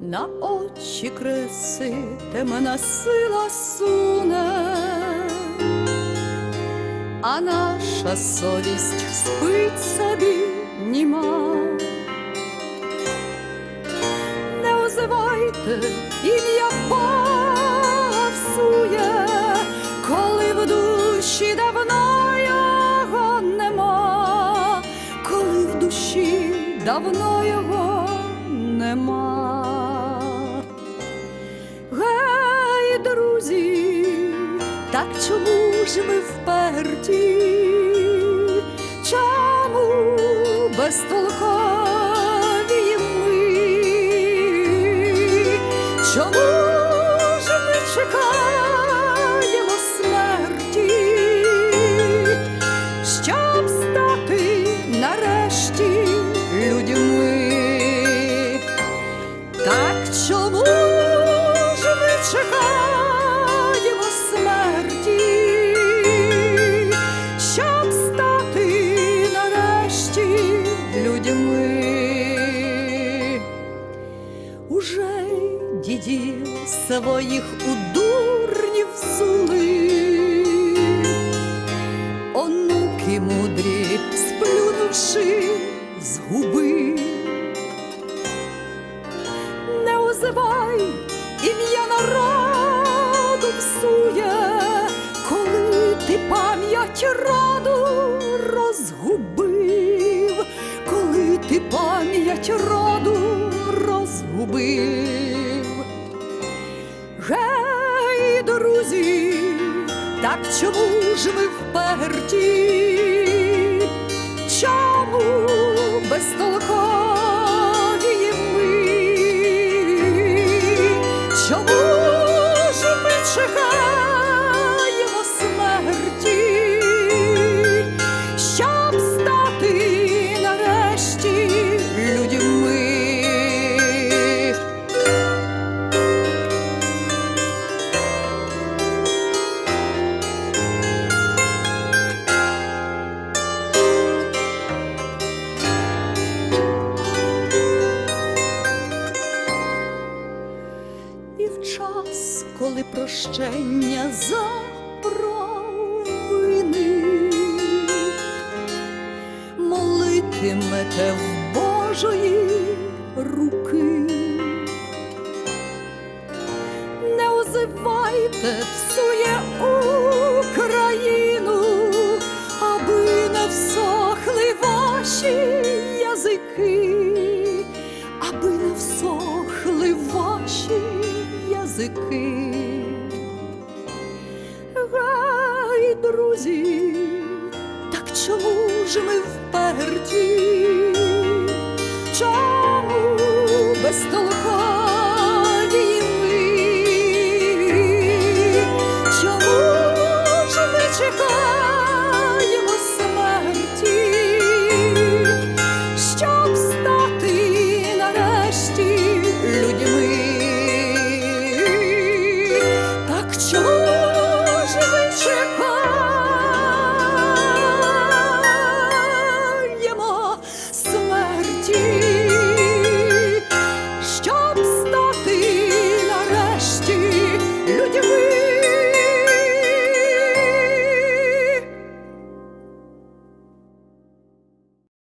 на очі креси темна сила суне, а наша совість спить собі німа. Не озивайте ім'я пасує, коли в душі давно його нема, коли в душі давно його так чому ж ми вперті? Чому безтолкові своїх у дурнів сули, онуки мудрі, сплюнувши з губи не озивай ім'я народу всує, коли ти пам'ять роду розгубив, коли ти пам'ять роду розгубив. Гей, друзі, так чому ж ми вперті? Чому безтолкові коли прощення за провини. Молитимете в Божої руки, не озивайте всує Україну, аби не всохли ваші язики, аби не всохли ваші язики. Друзі, так чому ж ми вперті? Чому безтолкові